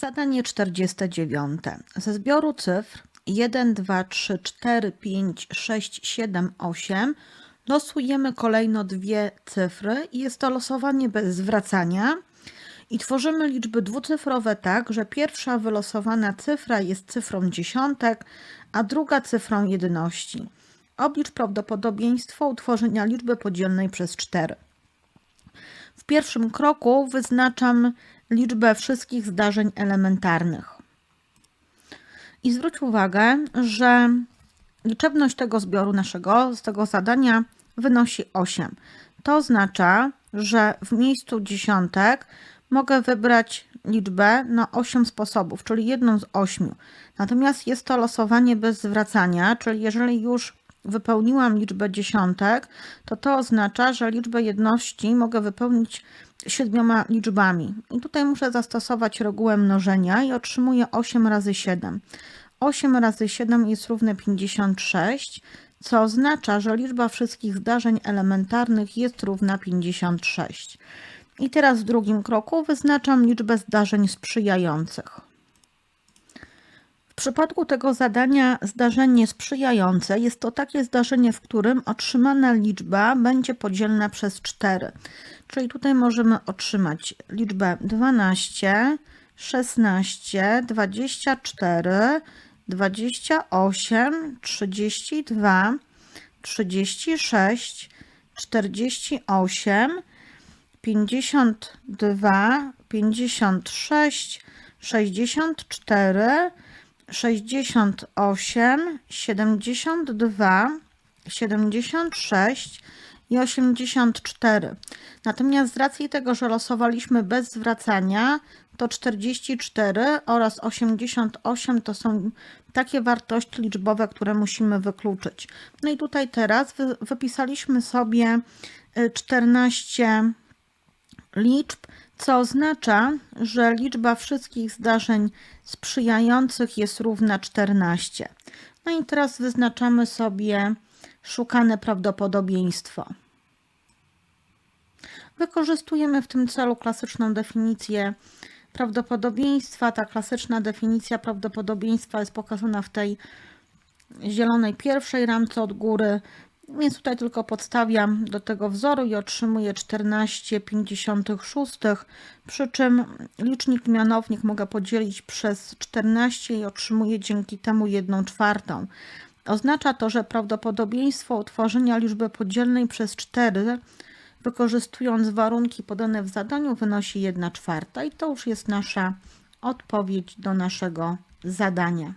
Zadanie 49. Ze zbioru cyfr 1, 2, 3, 4, 5, 6, 7, 8 losujemy kolejno dwie cyfry i jest to losowanie bez zwracania. I tworzymy liczby dwucyfrowe tak, że pierwsza wylosowana cyfra jest cyfrą dziesiątek, a druga cyfrą jedności. Oblicz prawdopodobieństwo utworzenia liczby podzielnej przez 4. W pierwszym kroku wyznaczam liczbę wszystkich zdarzeń elementarnych. I zwróć uwagę, że liczebność tego zbioru naszego, z tego zadania wynosi 8. To oznacza, że w miejscu dziesiątek mogę wybrać liczbę na 8 sposobów, czyli jedną z 8. Natomiast jest to losowanie bez zwracania, czyli jeżeli już wypełniłam liczbę dziesiątek, to to oznacza, że liczbę jedności mogę wypełnić siedmioma liczbami. I tutaj muszę zastosować regułę mnożenia i otrzymuję 8 razy 7. 8 razy 7 jest równe 56, co oznacza, że liczba wszystkich zdarzeń elementarnych jest równa 56. I teraz w drugim kroku wyznaczam liczbę zdarzeń sprzyjających. Przypadku tego zadania zdarzenie sprzyjające jest to takie zdarzenie, w którym otrzymana liczba będzie podzielna przez 4. Czyli tutaj możemy otrzymać liczbę 12, 16, 24, 28, 32, 36, 48, 52, 56, 64, 68, 72, 76 i 84. Natomiast z racji tego, że losowaliśmy bez zwracania, to 44 oraz 88 to są takie wartości liczbowe, które musimy wykluczyć. No i tutaj teraz wy, wypisaliśmy sobie 14 liczb, co oznacza, że liczba wszystkich zdarzeń sprzyjających jest równa 14. No i teraz wyznaczamy sobie szukane prawdopodobieństwo. Wykorzystujemy w tym celu klasyczną definicję prawdopodobieństwa. Ta klasyczna definicja prawdopodobieństwa jest pokazana w tej zielonej pierwszej ramce od góry. Więc tutaj tylko podstawiam do tego wzoru i otrzymuję 14,56, przy czym licznik mianownik mogę podzielić przez 14 i otrzymuję dzięki temu 1 czwartą. Oznacza to, że prawdopodobieństwo utworzenia liczby podzielnej przez 4 wykorzystując warunki podane w zadaniu wynosi 1 czwarta i to już jest nasza odpowiedź do naszego zadania.